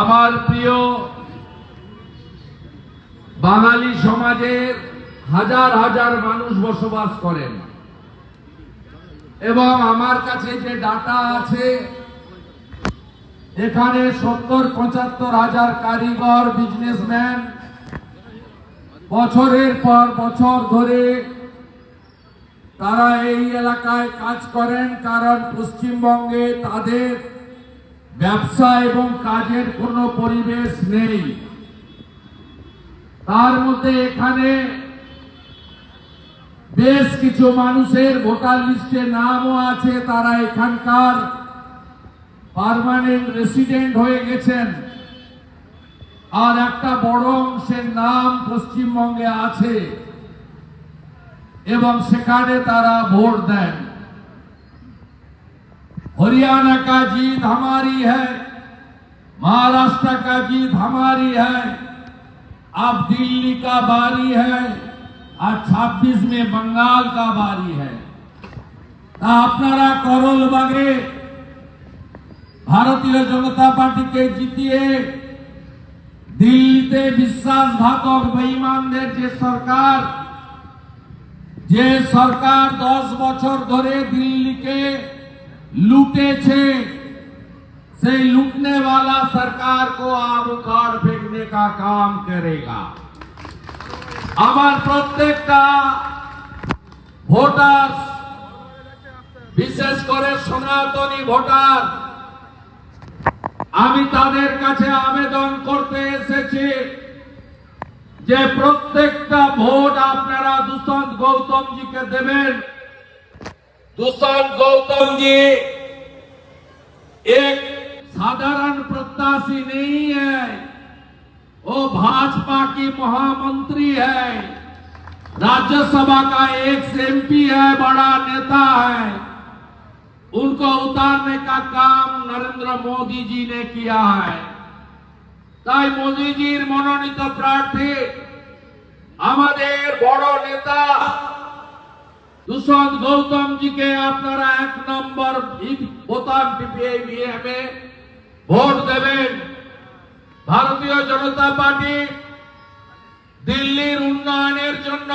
আমার প্রিয় বাঙালি সমাজের হাজার হাজার মানুষ বসবাস করেন। এবং আমার কাছে যে ডাটা আছে, এখানে সত্তর, পঁচাত্তর হাজার কারিগর বিজনেসম্যান বছরের পর বছর ধরে তারা এই এলাকায় কাজ করেন কারণ পশ্চিমবঙ্গে তাদের ব্যবসা এবং কাজের কোনো পরিবেশ নেই। তার মধ্যে এখানে বেশ কিছু মানুষের ভোটার লিস্টে নামও আছে, তারা এখানকার পার্মানেন্ট রেসিডেন্ট হয়ে গেছেন। আর একটা বড় অংশের নাম পশ্চিমবঙ্গে আছে। এবং সেখানে তারা ভোট দেন हरियाणा का जीत हमारी है महाराष्ट्र का जीत हमारी है अब दिल्ली का बारी है और 26 में बंगाल का बारी है তা আপনারা করল বাগে ভারতীয় জনতা পার্টিকে জিতিয়ে দিল্লিতে বিশ্বাসঘাতক বেঈমানদের যে সরকার যে সরকার দশ বছর ধরে দিল্লিকে লুটেছে, সেই লুটনে সরকার কো को आब কাম फेंकने का আমার প্রত্যেকটা ভোটার, বিশেষ করে সনাতনী ভোটার, আমি তাদের কাছে আবেদন করতে এসেছি। যে প্রত্যেকটা ভোট আপনারা দুষ্যন্ত গৌতমজিকে দেবেন दुष्यंत गौतम जी एक साधारण प्रत्याशी नहीं है वो भाजपा की महामंत्री है राज्यसभा का एक एमपी है बड़ा नेता है उनको उतारने का काम नरेंद्र मोदी जी ने किया है তাই মোদিজির মনোনীত প্রার্থী আমাদের বড় নেতা দুষ্যন্ত গৌতম জিকে আপনারা এক নম্বর বোতাম টিপিয়ে ইভিএমে ভোট দেবেন। ভারতীয় জনতা পার্টি দিল্লির উন্নয়নের জন্য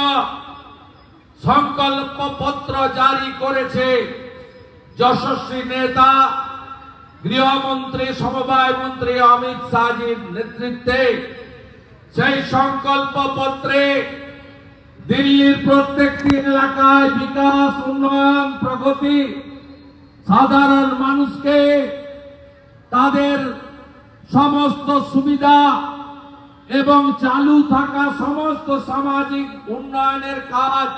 সংকল্প পত্র জারি করেছে। যশস্বী নেতা গৃহমন্ত্রী, সমবায় মন্ত্রী অমিত শাহজির নেতৃত্বে সেই সংকল্প পত্রে দিল্লির প্রত্যেকটি এলাকায় বিকাশ, উন্নয়ন, প্রগতি, সাধারণ মানুষকে তাদের সমস্ত সুবিধা এবং চালু থাকা সমস্ত সামাজিক উন্নয়নের কাজ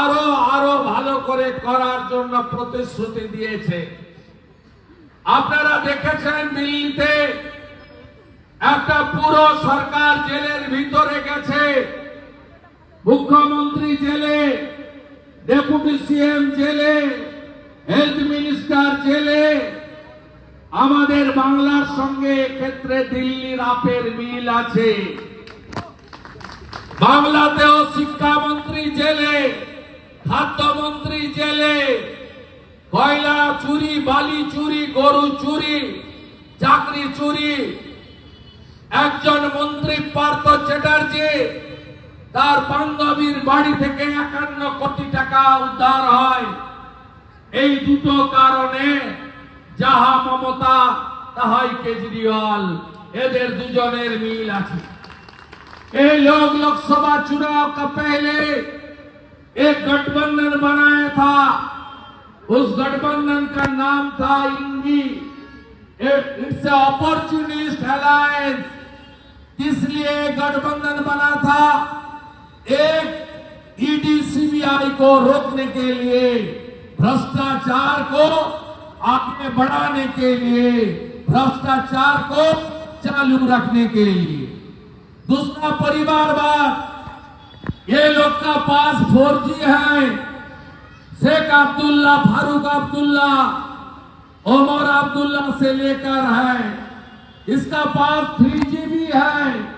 আরও আরও ভালো করে করার জন্য প্রতিশ্রুতি দিয়েছে। আপনারা দেখেছেন দিল্লিতে একটা পুরো সরকার জেলের ভিতরে গেছে। মুখ্যমন্ত্রী জেলে, ডেপুটি সিএম জেলে, হেলথ মিনিস্টার জেলে, আমাদের বাংলার সঙ্গে ক্ষেত্রে দিল্লির আপের মিল আছে। বাংলাতেও শিক্ষামন্ত্রী জেলে, খাদ্যমন্ত্রী জেলে কয়লা চুরি বালি চুরি গরু চুরি চাকরি চুরি একজন মন্ত্রী পার্থ চ্যাটার্জি তার বান্ধবীর বাড়ি থেকে একান্ন কোটি টাকা উদ্ধার হয় এই দুটো কারণে যাহা মমতা তাহাই কেজরিওয়াল এদের দুজনের মিল আছে ये लोग लोकसभा चुनाव का पहले एक गठबंधन बनाया था उस गठबंधन का नाम था इंडी इट्स अपॉर्चुनिस्ट अलायंस इसलिए गठबंधन बना था एक ईडी सीबीआई को रोकने के लिए, भ्रष्टाचार को आगे बढ़ाने के लिए, भ्रष्टाचार को चालू रखने के लिए। दूसरा परिवारवाद। ये लोग का पास फोर है। शेख अब्दुल्ला, फारूक अब्दुल्ला उमर अब्दुल्ला से लेकर है। इसका पास थ्री जी है।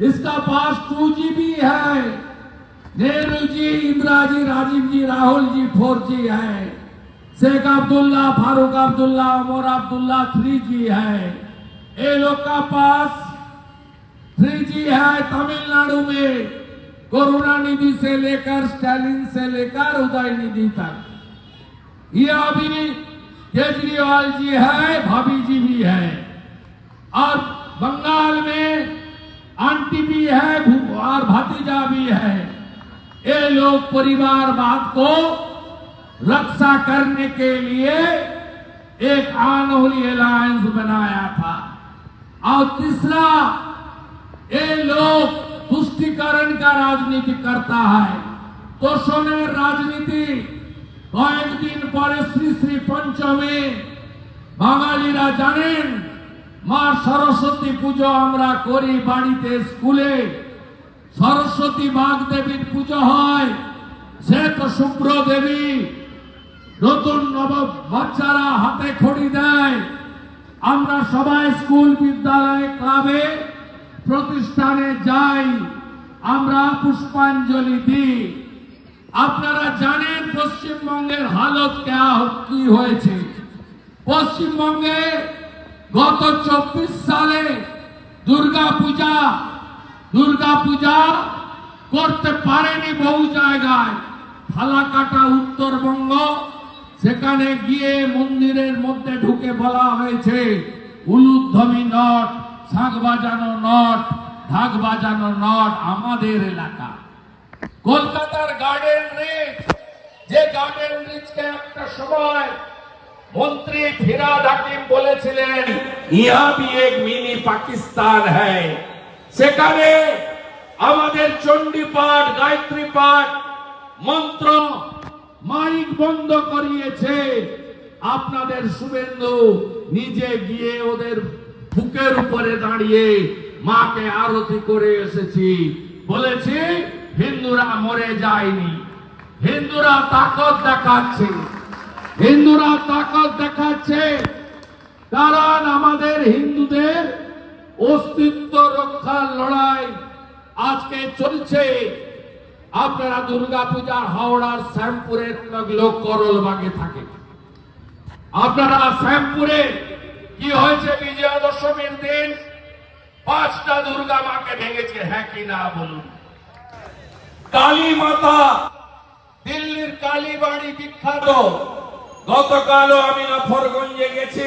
इसका पास टू जी है। नेहरू जी इंदिरा जी राजीव जी, राहुल जी, फोर जी है। शेख अब्दुल्ला, फारूक अब्दुल्ला उमर अब्दुल्ला थ्री जी है। ये लोग का पास थ्री जी है तमिलनाडु में। करुणानिधि से लेकर स्टालिन से लेकर उदय निधि तक ये अभी केजरीवाल जी है भाभी जी भी है और बंगाल में आंटी भी है और भतीजा भी है ये लोग परिवारवाद को रक्षा करने के लिए एक आनोली अलायंस बनाया था और तीसरा ये लोग तुष्टिकरण का राजनीति करता है তোষণের রাজনীতি কয়েকদিন পরে শ্রী শ্রী পঞ্চমী বাঙালিরা জানেন মা সরস্বতী পুজো আমরা করি বাড়িতে স্কুলে সরস্বতী বাগ দেবীর পুজো হয় সে তো শুভ্র দেবী নতুন নব বাচ্চারা হাতে খড়ি দেয় আমরা সবাই স্কুল বিদ্যালয় ক্লাবে প্রতিষ্ঠানে যাই আমরা পুষ্পাঞ্জলি দিই। আপনারা জানেন পশ্চিমবঙ্গের হালত কে- হয়েছে? পশ্চিমবঙ্গে গত চব্বিশ সালে দুর্গা পূজা দুর্গা পূজা করতে পারেনি বহু জায়গায়। ফালাকাটা উত্তরবঙ্গ, সেখানে গিয়ে মন্দিরের মধ্যে ঢুকে বলা হয়েছে, উলুধ্বনি নট শাঁখ বাজানো নট। ঢাক বাজানো নট আমাদের এলাকা। কলকাতার গার্ডেন রিচ যে গার্ডেন রিচকে একটা সময় মন্ত্রী ফিরাদ হাকিম বলেছিলেন, ইহা ভি এক মিনি পাকিস্তান হ্যায়। সেখানে আমাদের চণ্ডী পাঠ গায়ত্রী পাঠ মন্ত্র মাইক বন্ধ করিয়েছে। আপনাদের শুভেন্দু নিজে গিয়ে ওদের বুকের উপরে দাঁড়িয়ে মাকে আরতি করে এসেছি। বলেছি, হিন্দুরা মরে যায়নি। হিন্দুরা তাকত দেখাচ্ছে। হিন্দুরা তাকত দেখাচ্ছে। কারণ আমাদের হিন্দুদের অস্তিত্ব রক্ষার লড়াই আজকে চলছে। আপনারা দুর্গা পূজার হাওড়ার শ্যামপুরের লোক করলবাগে থাকে। আপনারা শ্যামপুরে কি হয়েছে বিজয়া দশমীর দিন? পাঁচটা দুর্গা মাকে ভেঙেছে হ্যাঁ কি না বলুন? কালী মাতা দিল্লির কালীবাড়ি বিখ্যাত। গতকালও আমি নফরগঞ্জে গেছি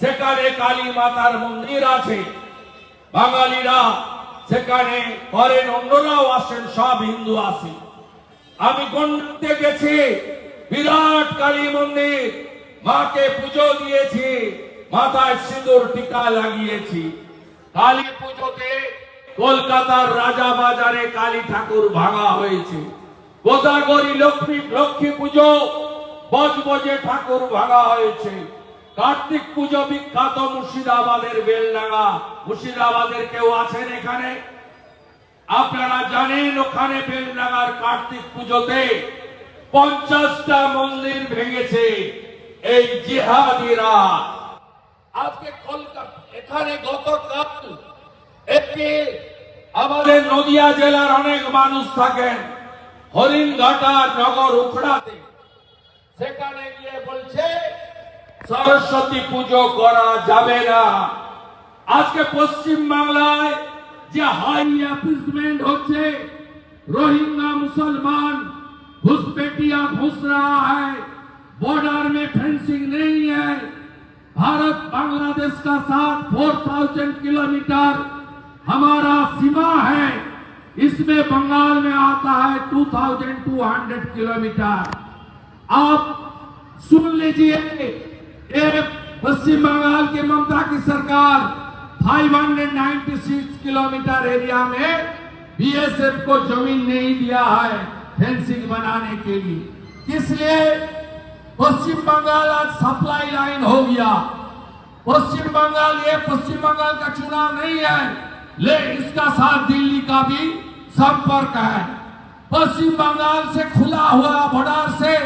সেখানে কালী মাতার মন্দির আছে। বাঙালিরা সেখানে করেন অন্যরাও আসেন সব হিন্দু আসে। আমি গন্ডাতে গেছি বিরাট কালী মন্দির মাকে পুজো দিয়েছি মাথায় সিঁদুর টিকা লাগিয়েছি। কালী পুজোতে কলকাতার রাজা বাজারে কালী ঠাকুর ভাঙা হয়েছে। গোদাগরি লক্ষ্মী লক্ষ্মী পুজো, বজবজে ঠাকুর ভাঙা হয়েছে। কার্তিক পুজো বিখ্যাত মুর্শিদাবাদের বেলডাঙ্গা। মুর্শিদাবাদের কেউ আছেন এখানে? আপনারা জানেন ওখানে বেলডাঙ্গার কার্তিক পুজোতে পঞ্চাশটা মন্দির ভেঙেছে। এই জিহাদিরা আজকে কলকাতা এখানে গতকাল একটি আমাদের নদিয়া জেলার অনেক মানুষ থাকেন হরিণঘাটার নগর উখড়াতে সেখানে গিয়ে বলছে সরস্বতী পুজো করা যাবে না আজকে পশ্চিম বাংলায় যে হাই অ্যাপিসমেন্ট হচ্ছে रोहिंगा मुसलमान घुसपैठिया घुस रहा है बॉर्डर में फेंसिंग नहीं है भारत बांग्लादेश का साथ 4000 किलोमीटर हमारा सीमा है। इसमें बंगाल में आता है 2200 किलोमीटर। आप सुन लीजिए पश्चिम बंगाल की ममता की सरकार 596 किलोमीटर एरिया में बीएसएफ को ज़मीन नहीं दिया है फेंसिंग बनाने के लिए। किस लिए? पश्चिम बंगाल आज सप्लाई लाइन हो गया। पश्चिम बंगाल ये, पश्चिम बंगाल का चुनाव नहीं है, ले इसका साथ दिल्ली का भी संपर्क है। पश्चिम बंगाल से खुला हुआ बॉर्डर से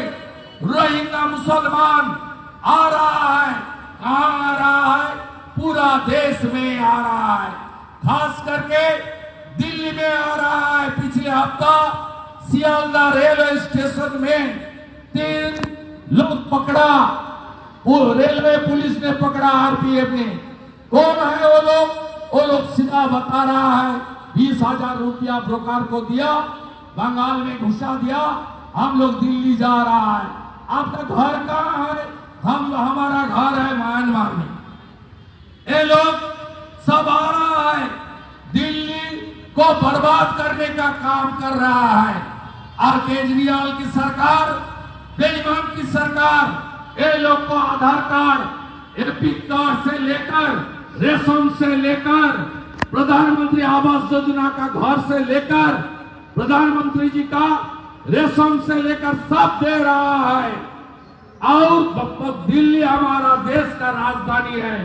रोहिंगा मुसलमान आ रहा है। कहा आ रहा है? पूरा देश में आ रहा है। खास करके दिल्ली में आ रहा है। पिछले हफ़्ता सियालदा रेलवे स्टेशन में तीन लोग पकड़ा। वो रेलवे पुलिस ने पकड़ा आरपीएफ ने। कौन है वो लोग? वो लोग सीधा बता रहा है, बीस हज़ार रुपया ब्रोकर को दिया, बंगाल में घुसा दिया, हम लोग दिल्ली जा रहा है। आपका घर कहाँ है? हम, हमारा घर है म्यांमार में। ये लोग सब आ रहा है। दिल्ली को बर्बाद करने का काम कर रहा है। और केजरीवाल की सरकार बेईमान की सरकार ये लोग को आधार कार्ड एपी कार्ड से लेकर रेशम से लेकर, प्रधानमंत्री आवास योजना का घर से लेकर, प्रधानमंत्री जी का रेशम से लेकर सब दे रहा है। और दिल्ली हमारा देश का राजधानी है।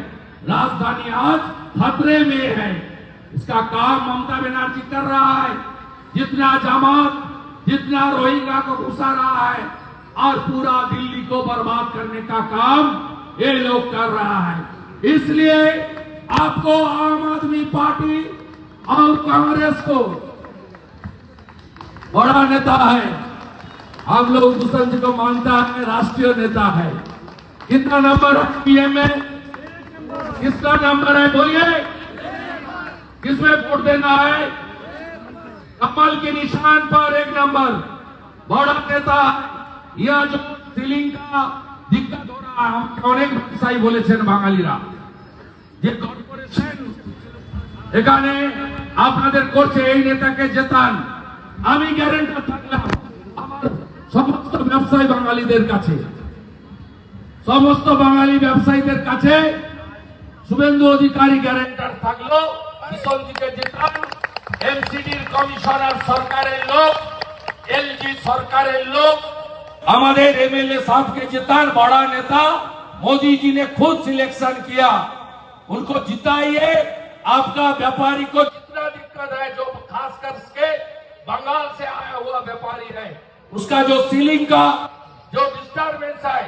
राजधानी आज खतरे में है। इसका काम ममता बनर्जी कर रहा है। जितना जमात, जितना रोहिंग्या को घुसा रहा है और पूरा दिल्ली को बर्बाद करने का काम ये लोग कर रहा है। इसलिए आपको आम आदमी पार्टी और कांग्रेस को बड़ा नेता है। हम लोग दुष्यंत जी को मानता है, राष्ट्रीय नेता है। कितना नंबर है पीएम में? किसका नंबर है बोलिए। किसमें वोट देना है? कमल के निशान पर एक नंबर। बड़ा नेता है। অনেক ব্যবসায়ী বলেছেন বাঙালিরা। যে এখানে আপনাদের করছে, এই নেতাকে আমি গ্যারেন্টার থাকলাম সমস্ত ব্যবসায়ী বাঙালিদের কাছে। সমস্ত বাঙালি ব্যবসায়ীদের কাছে শুভেন্দু অধিকারী গ্যারেন্টার থাকল যেতাম কমিশনার সরকারের লোক এলজি সরকারের লোক हमारे एमएलए साहब के जितान बड़ा नेता मोदी जी ने खुद सिलेक्शन किया। उनको जिताइए, आपका व्यापारी को जितना दिक्कत है, जो खासकर के बंगाल से आया हुआ व्यापारी है, उसका जो सीलिंग का, जो डिस्टर्बेंस है,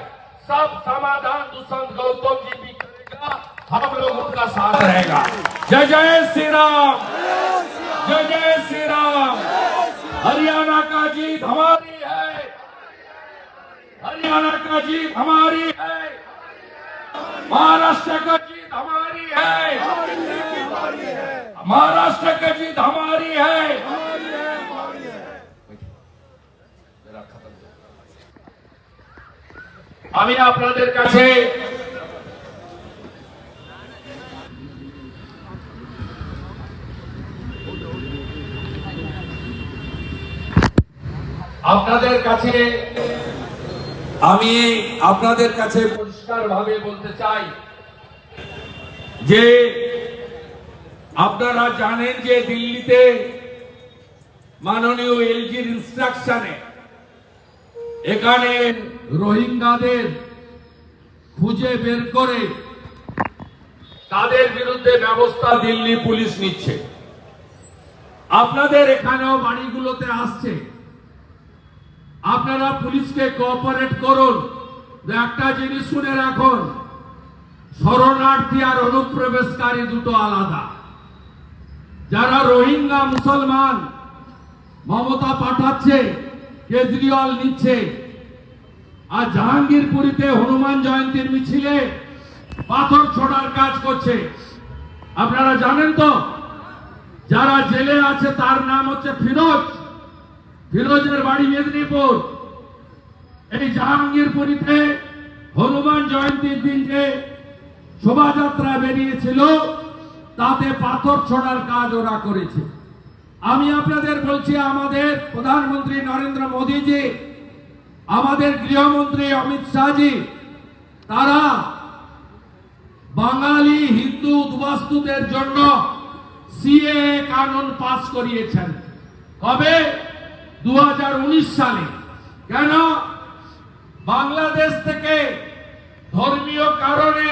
सब समाधान दुष्यंत गौतम जी भी करेगा, हम लोग उनका साथ रहेगा। जय जय श्री राम जय जय श्री राम हरियाणा का जीत हमारी हरियाणा का जीत हमारी है महाराष्ट्र का जीत हमारी है महाराष्ट्र का जीत हमारी है আমি আপনাদের কাছে আপনাদের কাছে আমি আপনাদের কাছে পরিষ্কার ভাবে বলতে চাই যে আপনারা জানেন যে দিল্লিতে মাননীয় এলজির ইনস্ট্রাকশনে এখানে রোহিঙ্গাদের খুঁজে বের করে তাদের বিরুদ্ধে ব্যবস্থা দিল্লি পুলিশ নিচ্ছে। আপনাদের এখানেও বাড়িগুলোতে আসছে। আপনারা পুলিশকে কোঅপারেট করুন। একটা জিনিস শুনে রাখুন, শরণার্থী আর অনুপ্রবেশকারী দুটো আলাদা। যারা রোহিঙ্গা মুসলমান, মমতা পাঠাচ্ছে, কেজরিওয়াল নিচ্ছে, আর জাহাঙ্গীরপুরীতে হনুমান জয়ন্তীর মিছিলে পাথর ছোড়ার কাজ করছে। আপনারা জানেন তো? যারা জেলে আছে, তার নাম হচ্ছে ফিরোজ। ফিরোজের বাড়ি মেদিনীপুর। এই জাহাঙ্গীরপুরীতে হনুমান জয়ন্তীর দিন যে শোভাযাত্রা বেরিয়েছিল, তাতে পাথর ছোড়ার কাজ ওরা করেছে। আমি আপনাদের বলছি, আমাদের প্রধানমন্ত্রী নরেন্দ্র মোদীজি, আমাদের গৃহমন্ত্রী অমিত শাহজি, তারা বাঙালি হিন্দু উদ্বাস্তুদের জন্য সিএ কানুন পাস করিয়েছেন। কবে? দু হাজার উনিশ সালে। কেন? বাংলাদেশ থেকে ধর্মীয় কারণে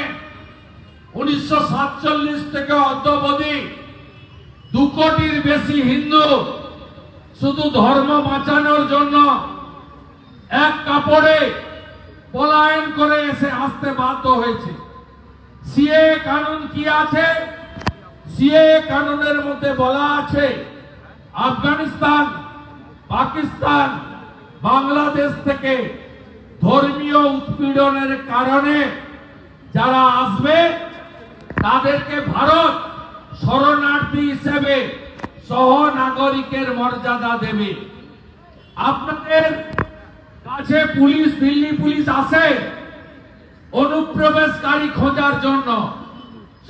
উনিশশো সাতচল্লিশ থেকে অদ্যবধি দু কোটির বেশি হিন্দু শুধু ধর্ম বাঁচানোর জন্য এক কাপড়ে পলায়ন করে এসে আসতে বাধ্য হয়েছে। সিএ কানুন কি আছে? সিএ কানুনের মধ্যে বলা আছে, আফগানিস্তান পাকিস্তান বাংলাদেশ থেকে ধর্মীয় উৎপীড়নের কারণে যারা আসবে, তাদেরকে ভারত শরণার্থী হিসেবে সহনাগরিকের মর্যাদা দেবে। আপনাদের কাছে পুলিশ, দিল্লি পুলিশ আসে অনুপ্রবেশকারী খোঁজার জন্য,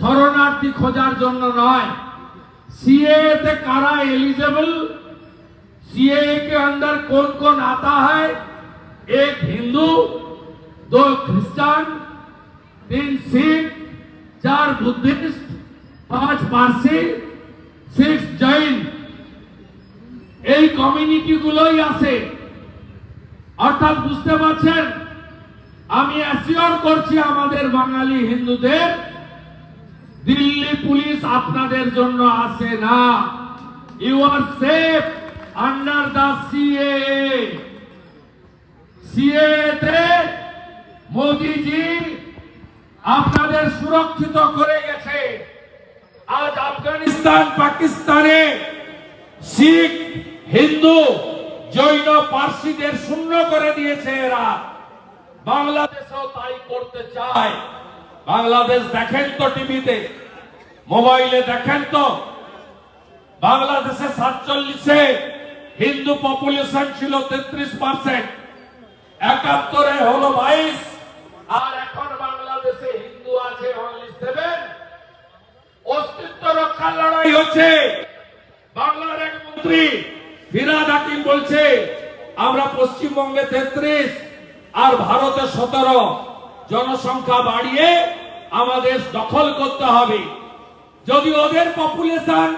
শরণার্থী খোঁজার জন্য নয়। সিএতে কারা এলিজেবল सीए के अंदर कौन कौन आता है एक हिंदू दो क्रिश्चियन तीन सिख चार बुद्धिस्ट पांच पारसी सिक्स जैन এই কমিউনিটি গুলোই আছে অর্থাৎ বুঝতে পারছেন আমি অ্যাসিওর করছি আমাদের বাঙালি হিন্দুদের দিল্লি পুলিশ আপনাদের জন্য আসে না you are safe under CA CA. তে মোদিজি আপনাদের সুরক্ষিত করে গেছে। আজ আফগানিস্তান, পাকিস্তানে শিখ, হিন্দু, জৈন, পার্সিদের শূন্য করে দিয়েছে এরা। বাংলাদেশও তাই করতে চায়। বাংলাদেশ দেখেন তো টিভিতে, মোবাইলে দেখেন তো। বাংলাদেশে সাতচল্লিশে হিন্দু পপুলেশন ছিল তেত্রিশ পার্সেন্ট একাত্তরে হলো বাইশ। আর এখন বাংলাদেশে হিন্দু আছে অনলি সেভেন অস্তিত্ব রক্ষার লড়াই হচ্ছে। বাংলার এক মন্ত্রী ফিরাদ হাকিম বলছে, আমরা পশ্চিমবঙ্গে তেত্রিশ আর ভারতে সতেরো। জনসংখ্যা বাড়িয়ে আমাদের দখল করতে হবে। যদি ওদের পপুলেশন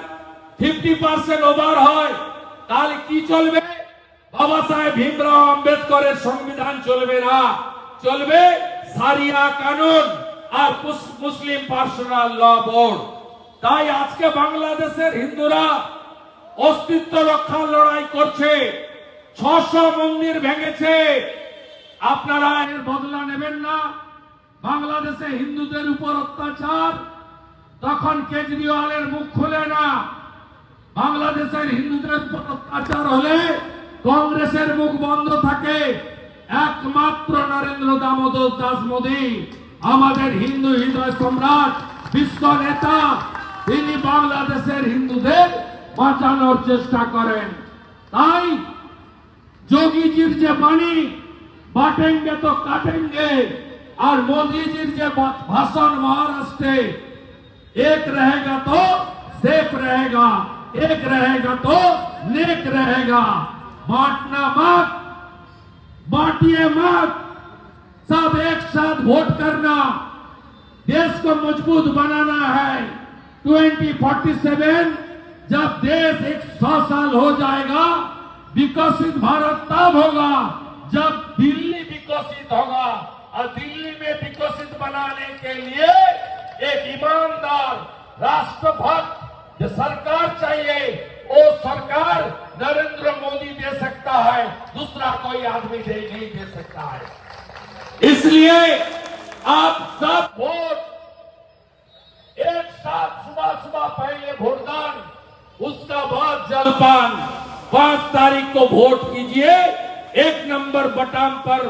ফিফটি পার্সেন্ট ওভার হয় তাহলে কি চলবে? বাবা সাহেব ভীমরাও আম্বেদকরের সংবিধান চলবে না। চলবে সারিয়া কানুন আর মুসলিম পার্সোনাল ল বোর্ড। তাই আজকে বাংলাদেশের হিন্দুরা অস্তিত্ব রক্ষার লড়াই করছে। ছশো মন্দির ভেঙেছে। আপনারা এর বদলা নেবেন না। বাংলাদেশে হিন্দুদের উপর অত্যাচার। তখন কেজরিওয়ালের মুখ খুলে না। বাংলাদেশের হিন্দুদের উপর অত্যাচার হলে কংগ্রেসের মুখ বন্ধ থাকে একমাত্র নরেন্দ্র দামোদর দাস মোদী আমাদের হিন্দু হৃদয় সম্রাট বিশ্ব নেতা তিনি বাংলাদেশের হিন্দুদের বাঁচানোর চেষ্টা করেন তাই যোগীজির যে বাণী বাটেঙ্গে তো কাটেঙ্গে আর মোদীজির যে বা- ভাষণ মহারাষ্ট্রে एक रहेगा तो सेफ रहेगा एक रहेगा तो नेक रहेगा। बांटना मत, बांटिए मत। सब एक साथ वोट करना। देश को मज़बूत बनाना है। 2047 जब देश एक सौ साल हो जाएगा, विकसित भारत तब होगा। जब दिल्ली विकसित होगा, और दिल्ली में विकसित बनाने के लिए एक ईमानदार राष्ट्रभक्त जो सरकार चाहिए, वो सरकार नरेंद्र मोदी दे सकता है, दूसरा कोई आदमी दे, नहीं दे सकता है। इसलिए आप सब वोट, एक साथ सुबह सुबह पहले वोटदान उसका बाद जलपान। पाँच तारीख को वोट कीजिए, एक नंबर बटन पर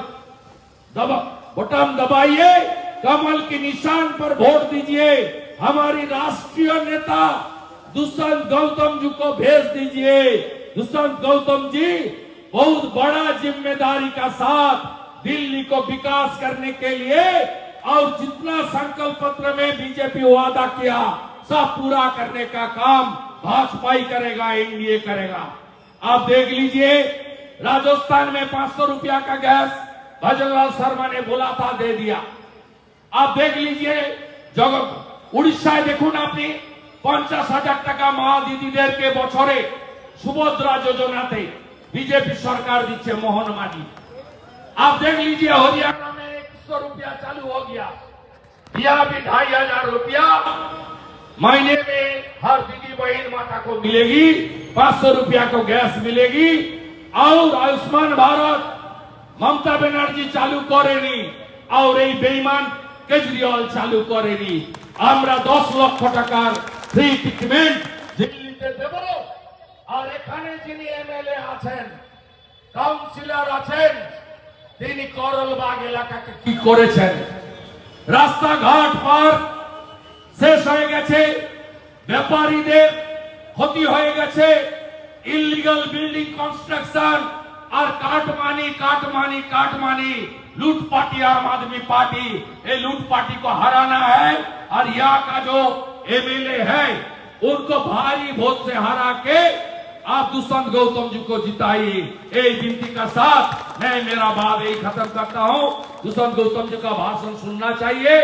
दबा बटन दबाइए, कमल के निशान पर वोट दीजिए। हमारी राष्ट्रीय नेता दुष्यंत गौतम जी को भेज दीजिए। दुष्यंत गौतम जी, बहुत बड़ा ज़िम्मेदारी का साथ दिल्ली को विकास करने के लिए और जितना संकल्प पत्र में बीजेपी वादा किया, सब पूरा करने का काम भाजपा ही करेगा, एनडीए करेगा। आप देख लीजिए, राजस्थान में पाँच सौ रुपया का गैस भजनलाल शर्मा ने बोला था, दे दिया। आप देख लीजिए, जगह, उड़ीसा देखो ना अपनी। পঞ্চাশ হাজার টাকা মা দিদিদেরকে বছরে সুভদ্রা যোজনাতে বিজেপি সরকার দিচ্ছে মোহন মাঝি आप देख लीजिए हरियाणा में एक सौ रुपया चालू हो गया यह भी ढाई हजार रुपया महीने में हर दीदी बहन माता को मिलेगी पांच सौ रुपया को गैस मिलेगी और आयुष्मान भारत মমতা ব্যানার্জি চালু করেনি আর এই বেইমান কেজরিওয়াল চালু করেনি আমরা দশ লক্ষ টাকার ফ্রি ট্রিটমেন্ট দিল্লিতে দেব আর এখানে যিনি এমএলএ আছেন কাউন্সিলর আছেন তিনি করলবাগ এলাকাকে কি করেছেন রাস্তাঘাট পার শেষ হয়ে গেছে ব্যাপারীদের ক্ষতি হয়ে গেছে ইলিগাল বিল্ডিং কনস্ট্রাকশন আর काटमानी काटमानी काटमानी लूट पार्टी आम आदमी पार्टी ये लूट पार्टी को हराना है और यहाँ का जो एमएलए है उनको भारी वोट से हरा के आप दुष्यंत गौतम जी को जिताइए ये विनती का साथ मैं मेरा बात यही खत्म करता हूँ दुष्यंत गौतम जी का भाषण सुनना चाहिए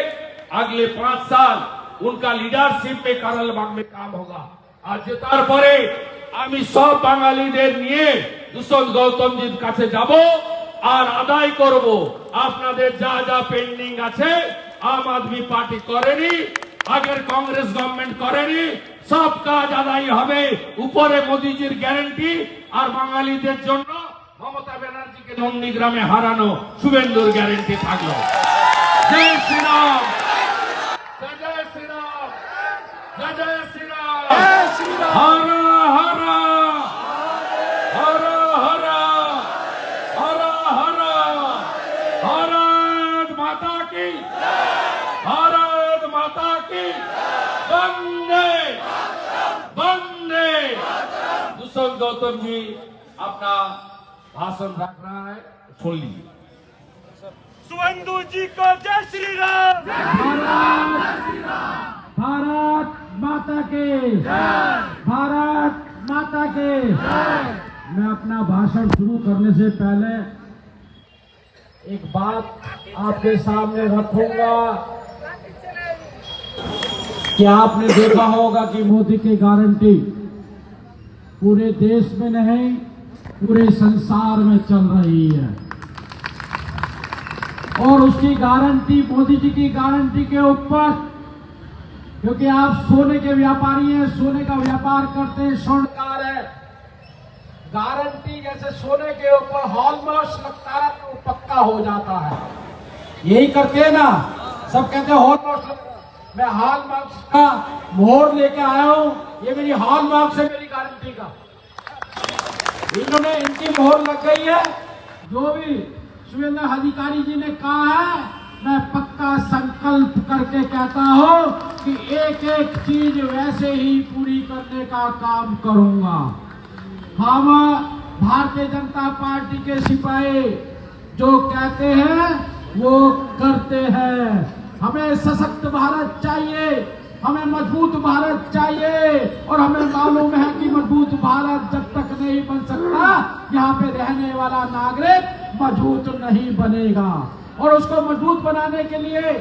अगले पांच साल उनका लीडरशिप पे करलबाग में काम होगा আর জেতার পরে আমি সব বাঙালিদের নিয়ে দুষ্যন্ত গৌতমজির কাছে যাব আর আদায় করব আপনাদের যা যা পেন্ডিং আছে আম আদমি পার্টি করেনি আগের কংগ্রেস গভর্নমেন্ট করেনি সব কাজ আদায় হবে। উপরে মোদিজির গ্যারান্টি আর বাঙালিদের জন্য মমতা ব্যানার্জিকে নন্দীগ্রামে হারানো শুভেন্দুর গ্যারেন্টি থাকল। জয় শ্রীরাম। জয় জয় শ্রীরাম। জয় জয় শ্রীরাম बंदे। वंदे दुष्यंत गौतम जी अपना भाषण रख रहा है सुन लीजिए। जी को जय श्री राम। भारत माता के भारत माता के मैं अपना भाषण शुरू करने से पहले एक बात आपके सामने रखूँगा। कि आपने देखा होगा कि मोदी की गारंटी पूरे देश में नहीं, पूरे संसार में चल रही है? और उसकी गारंटी, मोदी जी की गारंटी के ऊपर, क्योंकि आप सोने के व्यापारी हैं, सोने का व्यापार करते हैं, स्वर्णकार है। गारंटी जैसे सोने के ऊपर हॉलमार्क्स लगता है तो पक्का हो जाता है। यही करते हैं ना? सब कहते हैं हॉलमार्क्स मैं हॉलमार्क्स का मोहर लेके आया हूँ। ये मेरी हॉलमार्क्स है मेरी गारंटी का। इन्होंने, इनकी मोहर लग गई है। जो भी सुरेंद्र अधिकारी जी ने कहा है, मैं पक्का संकल्प करके कहता हूँ कि एक एक चीज़ वैसे ही पूरी करने का काम करूँगा। हम भारतीय जनता पार्टी के सिपाही जो कहते हैं, वो करते हैं। हमें सशक्त भारत चाहिए, हमें मज़बूत भारत चाहिए, और हमें मालूम है कि मज़बूत भारत जब तक नहीं बन सकता, यहाँ पे रहने वाला नागरिक मज़बूत नहीं बनेगा। और उसको मज़बूत बनाने के लिए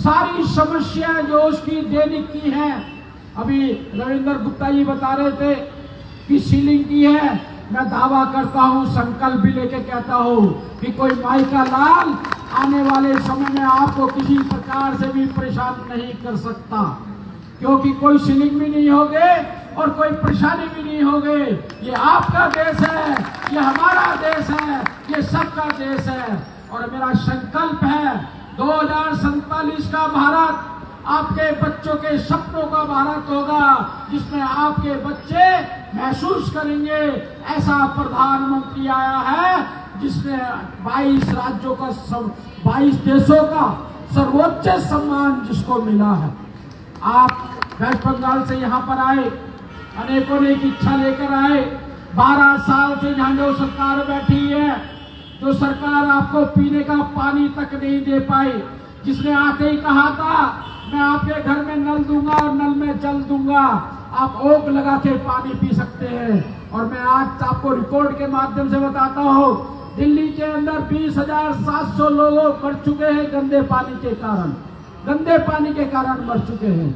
सारी समस्या जो उसकी दैनिक की है, अभी रविंद्र गुप्ता जी बता रहे थे कि सीलिंग की है, मैं दावा करता हूँ, संकल्प भी लेके कहता हूँ कि कोई माई का लाल आने वाले समय में आपको किसी प्रकार से भी परेशान नहीं कर सकता। क्योंकि कोई सीलिंग भी नहीं होगे और कोई परेशानी भी नहीं होगे। ये आपका देश है, ये हमारा देश है, ये सबका देश है। और मेरा संकल्प है, दो का भारत आपके बच्चों के सपनों का भारत होगा, जिसमें आपके बच्चे महसूस करेंगे। ऐसा प्रधानमंत्री आया है जिसने 22 राज्यों का सब 22 देशों का सर्वोच्च सम्मान जिसको मिला है। आप वेस्ट बंगाल से यहाँ पर आए, अनेकों ने एक इच्छा लेकर आए 12 साल से यहाँ जो सरकार बैठी है, जो सरकार आपको पीने का पानी तक नहीं दे पाई, जिसने आके ही कहा था, मैं आपके घर में नल दूँगा और नल में जल दूँगा। आप ओक लगा के पानी पी सकते हैं। और मैं आज आपको रिपोर्ट के माध्यम से बताता हूँ दिल्ली के अंदर बीस हज़ार सात सौ लोग मर चुके हैं गंदे पानी के कारण। गंदे पानी के कारण मर चुके हैं।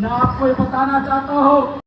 मैं आपको ये बताना चाहता हूँ।